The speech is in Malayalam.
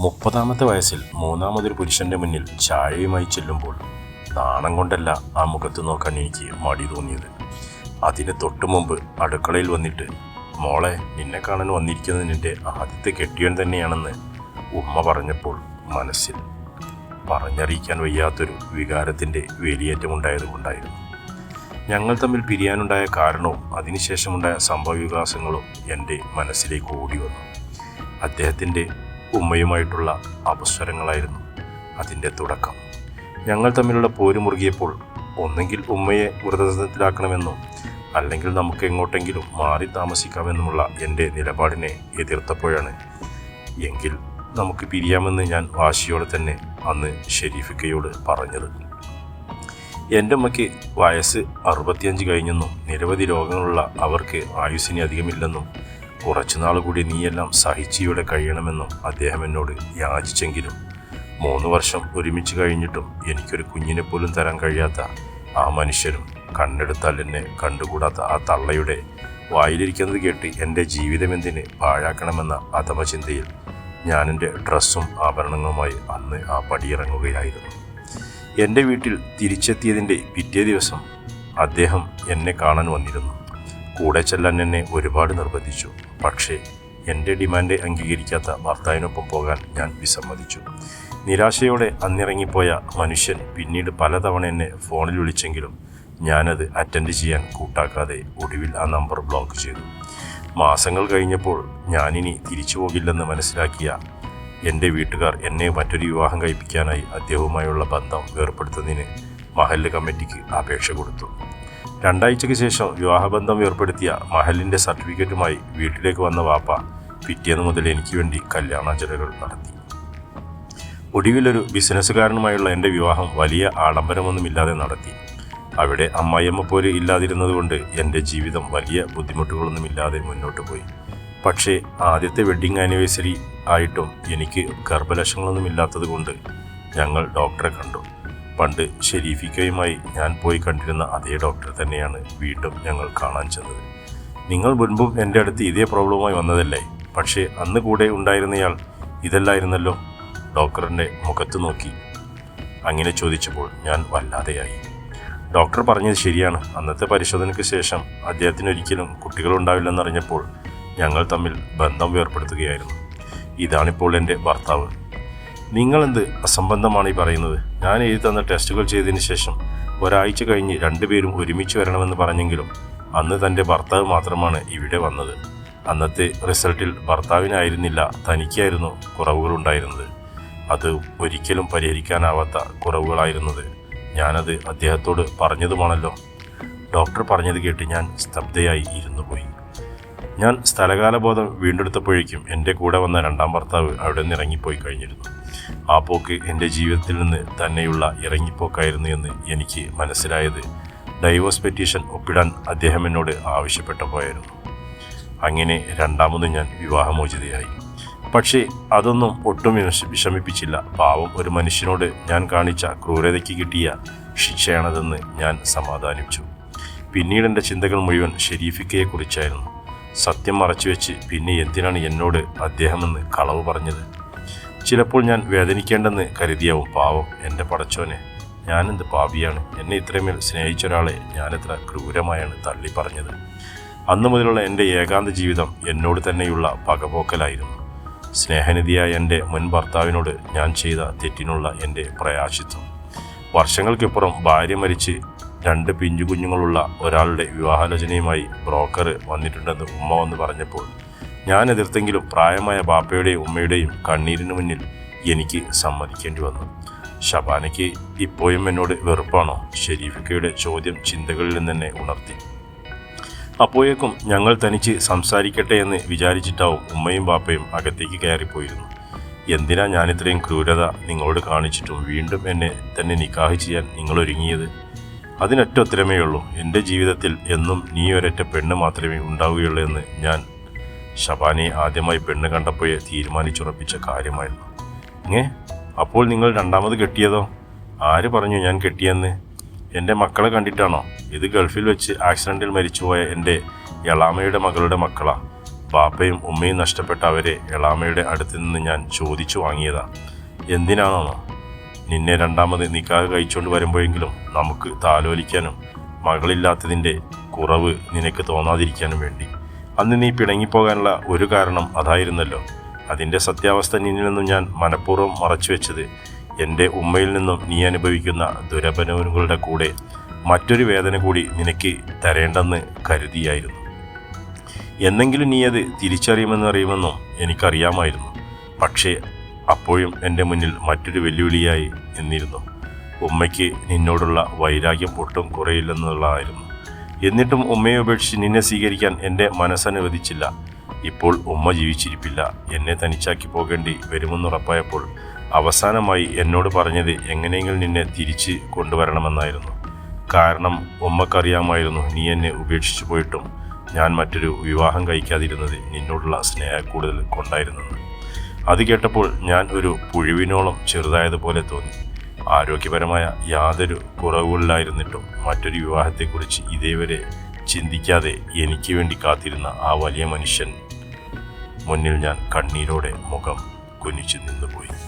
മുപ്പതാമത്തെ വയസ്സിൽ മൂന്നാമതൊരു പുരുഷന്റെ മുന്നിൽ ചായയുമായി ചെല്ലുമ്പോൾ നാണം കൊണ്ടല്ല ആ മുഖത്ത് നോക്കാൻ എനിക്ക് മടി തോന്നിയത്. അതിന് തൊട്ടു മുമ്പ് അടുക്കളയിൽ വന്നിട്ട് മോളെ നിന്നെ കാണാൻ വന്നിരിക്കുന്നത് നിന്റെ ആദ്യത്തെ കെട്ടിയവൻ തന്നെയാണെന്ന് ഉമ്മ പറഞ്ഞപ്പോൾ മനസ്സിൽ പറഞ്ഞറിയിക്കാൻ വയ്യാത്തൊരു വികാരത്തിന്റെ വേലിയേറ്റമുണ്ടായതുകൊണ്ടായിരുന്നു ഞങ്ങൾ തമ്മിൽ പിരിയാനുണ്ടായ കാരണവും അതിനുശേഷമുണ്ടായ സംഭവ വികാസങ്ങളും എന്റെ മനസ്സിലേക്ക് ഓടി വന്നു. അദ്ദേഹത്തിന്റെ ഉമ്മയുമായിട്ടുള്ള അപസ്വരങ്ങളായിരുന്നു അതിന്റെ തുടക്കം. ഞങ്ങൾ തമ്മിലുള്ള പോര് മുറുകിയപ്പോൾ ഒന്നെങ്കിൽ ഉമ്മയെ മൃതദേഹത്തിലാക്കണമെന്നും അല്ലെങ്കിൽ നമുക്ക് എങ്ങോട്ടെങ്കിലും മാറി താമസിക്കാമെന്നുമുള്ള എന്റെ നിലപാടിനെ എതിർത്തപ്പോഴാണ്. എങ്കിൽ നമുക്ക് പിരിയാമെന്ന് ഞാൻ വാശിയോടെ തന്നെ അന്ന് ഷെരീഫിക്കയോട് പറഞ്ഞത്. എന്റെ അമ്മയ്ക്ക് വയസ്സ് അറുപത്തിയഞ്ച് കഴിഞ്ഞെന്നും നിരവധി രോഗങ്ങളുള്ള അവർക്ക് ആയുസ്സിന് അധികമില്ലെന്നും കുറച്ചുനാൾ കൂടി നീയെല്ലാം സഹിച്ചിയോടെ കഴിയണമെന്നും അദ്ദേഹം എന്നോട് യാചിച്ചെങ്കിലും മൂന്ന് വർഷം ഒരുമിച്ച് കഴിഞ്ഞിട്ടും എനിക്കൊരു കുഞ്ഞിനെ പോലും തരാൻ കഴിയാത്ത ആ മനുഷ്യരും കണ്ണെടുത്താൽ എന്നെ കണ്ടുകൂടാത്ത ആ തള്ളയുടെ വായിലിരിക്കുന്നത് കേട്ട് എന്റെ ജീവിതം എന്തിന് പാഴാക്കണമെന്ന അധമചിന്തയിൽ ഞാൻ എന്റെ ഡ്രസ്സും ആഭരണങ്ങളുമായി അന്ന് ആ പടിയിറങ്ങുകയായിരുന്നു. എന്റെ വീട്ടിൽ തിരിച്ചെത്തിയതിന്റെ പിറ്റേ ദിവസം അദ്ദേഹം എന്നെ കാണാൻ വന്നിരുന്നു. കൂടെ ചെല്ലാൻ എന്നെ ഒരുപാട് നിർബന്ധിച്ചു. പക്ഷേ എന്റെ ഡിമാൻഡ് അംഗീകരിക്കാത്ത ഭർത്താവിനൊപ്പം പോകാൻ ഞാൻ വിസമ്മതിച്ചു. നിരാശയോടെ അന്നിറങ്ങിപ്പോയ മനുഷ്യൻ പിന്നീട് പലതവണ എന്നെ ഫോണിൽ വിളിച്ചെങ്കിലും ഞാനത് അറ്റൻഡ് ചെയ്യാൻ കൂട്ടാക്കാതെ ഒടുവിൽ ആ നമ്പർ ബ്ലോക്ക് ചെയ്തു. മാസങ്ങൾ കഴിഞ്ഞപ്പോൾ ഞാനിനി തിരിച്ചു പോകില്ലെന്ന് മനസ്സിലാക്കിയ എന്റെ വീട്ടുകാർ എന്നെ മറ്റൊരു വിവാഹം കഴിപ്പിക്കാനായി അദ്ദേഹവുമായുള്ള ബന്ധം വേർപ്പെടുത്തുന്നതിന് മഹല്ല് കമ്മിറ്റിക്ക് അപേക്ഷ കൊടുത്തു. രണ്ടാഴ്ചയ്ക്ക് ശേഷം വിവാഹബന്ധം ഏർപ്പെടുത്തിയ മഹലിന്റെ സർട്ടിഫിക്കറ്റുമായി വീട്ടിലേക്ക് വന്ന വാപ്പ പിറ്റേന്ന് മുതൽ എനിക്ക് വേണ്ടി കല്യാണാചരകൾ നടത്തി. ഒടുവിലൊരു ബിസിനസ്സുകാരനുമായുള്ള എന്റെ വിവാഹം വലിയ ആഡംബരമൊന്നുമില്ലാതെ നടത്തി. അവിടെ അമ്മായിയമ്മ പോര് ഇല്ലാതിരുന്നതുകൊണ്ട് എന്റെ ജീവിതം വലിയ ബുദ്ധിമുട്ടുകളൊന്നുമില്ലാതെ മുന്നോട്ട് പോയി. പക്ഷേ ആദ്യത്തെ വെഡ്ഡിങ് ആനിവേഴ്സറി ആയിട്ടും എനിക്ക് ഗർഭലക്ഷങ്ങളൊന്നുമില്ലാത്തത് കൊണ്ട് ഞങ്ങൾ ഡോക്ടറെ കണ്ടു. പണ്ട് ഷെരീഫിക്കയുമായി ഞാൻ പോയി കണ്ടിരുന്ന അതേ ഡോക്ടർ തന്നെയാണ് വീണ്ടും ഞങ്ങൾ കാണാൻ ചെന്നത്. നിങ്ങൾ മുൻപും എന്റെ അടുത്ത് ഇതേ പ്രോബ്ലമായി വന്നതല്ലേ? പക്ഷേ അന്ന് കൂടെ ഉണ്ടായിരുന്നയാൾ ഇതല്ലായിരുന്നല്ലോ? ഡോക്ടറിന്റെ മുഖത്ത് നോക്കി. അങ്ങനെ ചോദിച്ചപ്പോൾ ഞാൻ വല്ലാതെയായി. ഡോക്ടർ പറഞ്ഞത് ശരിയാണ്. അന്നത്തെ പരിശോധനയ്ക്ക് ശേഷം അദ്ദേഹത്തിന് ഒരിക്കലും കുട്ടികളുണ്ടാവില്ലെന്നറിഞ്ഞപ്പോൾ ഞങ്ങൾ തമ്മിൽ ബന്ധം വേർപ്പെടുത്തുകയായിരുന്നു. ഇതാണിപ്പോൾ എന്റെ ഭർത്താവ്. നിങ്ങളെന്ത് അസംബന്ധമാണ് ഈ പറയുന്നത്? ഞാൻ എഴുതി തന്ന ടെസ്റ്റുകൾ ചെയ്തതിന് ശേഷം ഒരാഴ്ച കഴിഞ്ഞ് രണ്ടുപേരും ഒരുമിച്ച് വരണമെന്ന് പറഞ്ഞെങ്കിലും അന്ന് തന്റെ ഭർത്താവ് മാത്രമാണ് ഇവിടെ വന്നത്. അന്നത്തെ റിസൾട്ടിൽ ഭർത്താവിനായിരുന്നില്ല തനിക്കായിരുന്നു കുറവുകളുണ്ടായിരുന്നത്. അത് ഒരിക്കലും പരിഹരിക്കാനാവാത്ത കുറവുകളായിരുന്നത്. ഞാനത് അദ്ദേഹത്തോട് പറഞ്ഞതുമാണല്ലോ. ഡോക്ടർ പറഞ്ഞത് കേട്ട് ഞാൻ സ്തബ്ധയായി ഇരുന്നു പോയി. ഞാൻ സ്ഥലകാലബോധം വീണ്ടെടുത്തപ്പോഴേക്കും എന്റെ കൂടെ വന്ന രണ്ടാം ഭർത്താവ് അവിടെ നിന്ന് ഇറങ്ങിപ്പോയി കഴിഞ്ഞിരുന്നു. ആ പോക്ക് എന്റെ ജീവിതത്തിൽ നിന്ന് തന്നെയുള്ള ഇറങ്ങിപ്പോക്കായിരുന്നു എന്ന് എനിക്ക് മനസ്സിലായത്. ഡൈവോഴ്സ് പെറ്റീഷൻ ഒപ്പിടാൻ അദ്ദേഹം എന്നോട് ആവശ്യപ്പെട്ടപ്പോയായിരുന്നു അങ്ങനെ രണ്ടാമത് ഞാൻ വിവാഹമോചിതയായി. പക്ഷേ അതൊന്നും ഒട്ടും വിഷമിപ്പിച്ചില്ല. പാവം ഒരു മനുഷ്യനോട് ഞാൻ കാണിച്ച ക്രൂരതയ്ക്ക് കിട്ടിയ ശിക്ഷയാണതെന്ന് ഞാൻ സമാധാനിച്ചു. പിന്നീട് എന്റെ ചിന്തകൾ മുഴുവൻ ഷെരീഫിക്കയെക്കുറിച്ചായിരുന്നു സത്യം മറച്ചുവെച്ച് പിന്നെ എന്തിനാണ് എന്നോട് അദ്ദേഹമെന്ന് കളവ് പറഞ്ഞത്? ചിലപ്പോൾ ഞാൻ വേദനിക്കേണ്ടെന്ന് കരുതിയാവും പാവം എന്റെ പടച്ചോനെ. ഞാനെന്ത് പാപിയാണ്? എന്നെ ഇത്രമേൽ സ്നേഹിച്ച ഒരാളെ ഞാനെത്ര ക്രൂരമായാണ് തള്ളി പറഞ്ഞത്. അന്നു മുതലുള്ള എന്റെ ഏകാന്ത ജീവിതം എന്നോട് തന്നെയുള്ള പകപോക്കലായിരുന്നു. സ്നേഹനിധിയായ എന്റെ മുൻ ഭർത്താവിനോട് ഞാൻ ചെയ്ത തെറ്റിനുള്ള എന്റെ പ്രയാശിത്വം. വർഷങ്ങൾക്കിപ്പുറം ഭാര്യ മരിച്ച് രണ്ട് പിഞ്ചു കുഞ്ഞുങ്ങളുള്ള ഒരാളുടെ വിവാഹാലോചനയുമായി ബ്രോക്കർ വന്നിട്ടുണ്ടെന്ന് ഉമ്മ വന്ന് പറഞ്ഞപ്പോൾ ഞാൻ എതിർത്തെങ്കിലും പ്രായമായ ബാപ്പയുടെയും ഉമ്മയുടെയും കണ്ണീരിന് മുന്നിൽ എനിക്ക് സമ്മതിക്കേണ്ടി വന്നു. ഷബാനയ്ക്ക് ഇപ്പോഴും എന്നോട് വെറുപ്പാണോ? ഷെരീഫിക്കയുടെ ചോദ്യം ചിന്തകളിൽ നിന്ന് തന്നെ ഉണർത്തി. അപ്പോഴേക്കും ഞങ്ങൾ തനിച്ച് സംസാരിക്കട്ടെ എന്ന് വിചാരിച്ചിട്ടാവും ഉമ്മയും ബാപ്പയും അകത്തേക്ക് കയറിപ്പോയിരുന്നു. എന്തിനാ ഞാനിത്രയും ക്രൂരത നിങ്ങളോട് കാണിച്ചിട്ടും വീണ്ടും എന്നെ തന്നെ നിക്കാഹ് ചെയ്യാൻ നിങ്ങൾ ഒരുങ്ങിയത്? അതിനൊറ്റ ഉത്തരമേ ഉള്ളൂ എന്റെ ജീവിതത്തിൽ എന്നും നീ ഒരൊറ്റ പെണ്ണ് മാത്രമേ ഉണ്ടാവുകയുള്ളൂ എന്ന് ഞാൻ ഷബാനെ ആദ്യമായി പെണ്ണ് കണ്ടപ്പോഴേ തീരുമാനിച്ചുറപ്പിച്ച കാര്യമായിരുന്നു. ഏ അപ്പോൾ നിങ്ങൾ രണ്ടാമത് കെട്ടിയതോ? ആര് പറഞ്ഞു ഞാൻ കെട്ടിയെന്ന്? എന്റെ മക്കളെ കണ്ടിട്ടാണോ? ഇത് ഗൾഫിൽ വെച്ച് ആക്സിഡന്റിൽ മരിച്ചുപോയ എന്റെ എളാമയുടെ മകളുടെ മക്കളാ. പാപ്പയും ഉമ്മയും നഷ്ടപ്പെട്ട അവരെ എളാമയുടെ അടുത്ത് നിന്ന് ഞാൻ ചോദിച്ചു വാങ്ങിയതാ. എന്തിനാണോ? നിന്നെ രണ്ടാമത് നിക്കാഹ് കഴിച്ചുകൊണ്ട് വരുമ്പോഴെങ്കിലും നമുക്ക് താലോലിക്കാനും മകളില്ലാത്തതിന്റെ കുറവ് നിനക്ക് തോന്നാതിരിക്കാനും വേണ്ടി. അന്ന് നീ പിണങ്ങിപ്പോകാനുള്ള ഒരു കാരണം അതായിരുന്നല്ലോ. അതിന്റെ സത്യാവസ്ഥ നിന്നിൽ നിന്നും ഞാൻ മനഃപൂർവം മറച്ചു വെച്ചത് എന്റെ ഉമ്മയിൽ നിന്നും നീ അനുഭവിക്കുന്ന ദുരപനവനുകളുടെ കൂടെ മറ്റൊരു വേദന കൂടി നിനക്ക് തരേണ്ടെന്ന് കരുതിയായിരുന്നു. എന്നെങ്കിലും നീ അത് തിരിച്ചറിയുമെന്നറിയുമെന്നും എനിക്കറിയാമായിരുന്നു. പക്ഷേ അപ്പോഴും എന്റെ മുന്നിൽ മറ്റൊരു വെല്ലുവിളിയായി നിന്നിരുന്നു. ഉമ്മയ്ക്ക് നിന്നോടുള്ള വൈരാഗ്യം ഒട്ടും കുറയില്ലെന്നുള്ളതായിരുന്നു. എന്നിട്ടും ഉമ്മയെ ഉപേക്ഷിച്ച് നിന്നെ സ്വീകരിക്കാൻ എന്റെ മനസ്സനുവദിച്ചില്ല. ഇപ്പോൾ ഉമ്മ ജീവിച്ചിരിപ്പില്ല. എന്നെ തനിച്ചാക്കി പോകേണ്ടി വരുമെന്നുറപ്പായപ്പോൾ അവസാനമായി എന്നോട് പറഞ്ഞത് എങ്ങനെയെങ്കിലും നിന്നെ തിരിച്ച് കൊണ്ടുവരണമെന്നായിരുന്നു. കാരണം ഉമ്മക്കറിയാമായിരുന്നു നീ എന്നെ ഉപേക്ഷിച്ചു പോയിട്ടും ഞാൻ മറ്റൊരു വിവാഹം കഴിക്കാതിരുന്നത് നിന്നോടുള്ള സ്നേഹ കൂടുതൽ കൊണ്ടായിരുന്നു അത് കേട്ടപ്പോൾ ഞാൻ ഒരു പുഴുവിനോളം ചെറുതായതുപോലെ തോന്നി. ആരോഗ്യപരമായ യാതൊരു കുറവുകളിലായിരുന്നിട്ടും മറ്റൊരു വിവാഹത്തെക്കുറിച്ച് ഇതേവരെ ചിന്തിക്കാതെ എനിക്ക് വേണ്ടി കാത്തിരുന്ന ആ വലിയ മനുഷ്യൻ. മുന്നിൽ ഞാൻ കണ്ണീരോടെ മുഖം കുനിച്ചു നിന്നുപോയി.